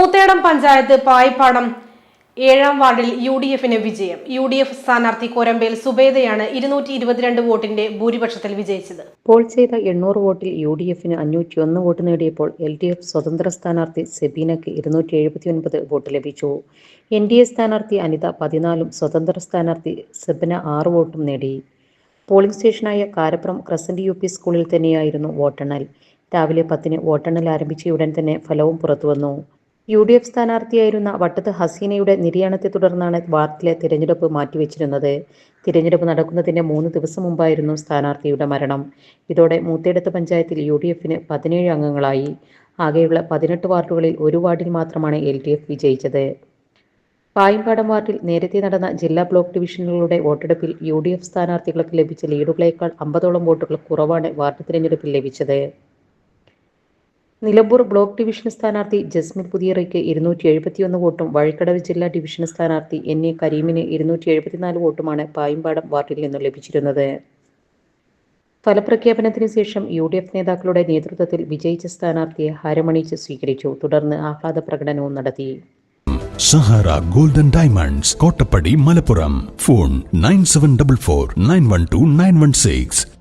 മൂത്തേടം പഞ്ചായത്ത് പായിപ്പാടം ഏഴാം വാർഡിൽ U D എഫിന് വിജയം. യു ഡി എഫ് സ്ഥാനാർത്ഥി കോരമ്പേൽ സുബേദയാണ് ഇരുന്നൂറ്റി ഇരുപത്തിരണ്ട് വോട്ടിന്റെ ഭൂരിപക്ഷത്തിൽ വിജയിച്ചത്. പോൾ ചെയ്ത എണ്ണൂറ് വോട്ടിൽ യു ഡി എഫിന് അഞ്ഞൂറ്റി ഒന്ന് വോട്ട് നേടിയപ്പോൾ എൽ ഡി എഫ് സ്വതന്ത്ര സ്ഥാനാർത്ഥി സെബീനയ്ക്ക് ഇരുന്നൂറ്റി എഴുപത്തി ഒൻപത് വോട്ട് ലഭിച്ചു. എൻ ഡി എ സ്ഥാനാർത്ഥി അനിത പതിനാലും സ്വതന്ത്ര സ്ഥാനാർത്ഥി സെബിന ആറ് വോട്ടും നേടി. പോളിംഗ് സ്റ്റേഷനായ കാരപ്പുറം ക്രസന്റ് യു പി സ്കൂളിൽ തന്നെയായിരുന്നു വോട്ടെണ്ണൽ. രാവിലെ പത്തിന് വോട്ടെണ്ണൽ ആരംഭിച്ച ഉടൻ തന്നെ ഫലവും പുറത്തുവന്നു. യു ഡി എഫ് സ്ഥാനാർത്ഥിയായിരുന്ന വട്ടത്ത് ഹസീനയുടെ നിര്യാണത്തെ തുടർന്നാണ് വാർഡിലെ തിരഞ്ഞെടുപ്പ് മാറ്റിവെച്ചിരുന്നത്. തിരഞ്ഞെടുപ്പ് നടക്കുന്നതിന്റെ മൂന്ന് ദിവസം മുമ്പായിരുന്നു സ്ഥാനാർത്ഥിയുടെ മരണം. ഇതോടെ മൂത്തേടത്ത് പഞ്ചായത്തിൽ യു ഡി എഫിന് പതിനേഴ് അംഗങ്ങളായി. ആകെയുള്ള പതിനെട്ട് വാർഡുകളിൽ ഒരു വാർഡിൽ മാത്രമാണ് എൽ ഡി എഫ് വിജയിച്ചത്. പായമ്പാടം വാർഡിൽ നേരത്തെ നടന്ന ജില്ലാ ബ്ലോക്ക് ഡിവിഷനുകളുടെ വോട്ടെടുപ്പിൽ യു ഡി എഫ് സ്ഥാനാർത്ഥികൾക്ക് ലഭിച്ച ലീഡുകളേക്കാൾ അമ്പതോളം വോട്ടുകൾ കുറവാണ് വാർഡ് തിരഞ്ഞെടുപ്പിൽ ലഭിച്ചത്. നിലമ്പൂർ ബ്ലോക്ക് ഡിവിഷൻ സ്ഥാനാർത്ഥി ജസ്മിൻ പുതിയറയ്ക്ക് ഇരുന്നൂറ്റി എഴുപത്തിയൊന്ന് വോട്ടും വഴിക്കടവ് ജില്ലാ ഡിവിഷൻ സ്ഥാനാർത്ഥി എൻ എ കരീമിന് ഇരുന്നൂറ്റി എഴുപത്തിനാല് വോട്ടുമാണ് പായമ്പാടം വാർഡിൽ നിന്നും ലഭിച്ചിരുന്നത്. ഫലപ്രഖ്യാപനത്തിന് ശേഷം യു ഡി എഫ് നേതാക്കളുടെ നേതൃത്വത്തിൽ വിജയിച്ച സ്ഥാനാർത്ഥിയെ ഹരമണിച്ച് സ്വീകരിച്ചു. തുടർന്ന് ആഹ്ലാദ പ്രകടനവും നടത്തി. Sahara golden diamonds Kottappadi Malappuram. Phone nine seven double four nine one two nine one six.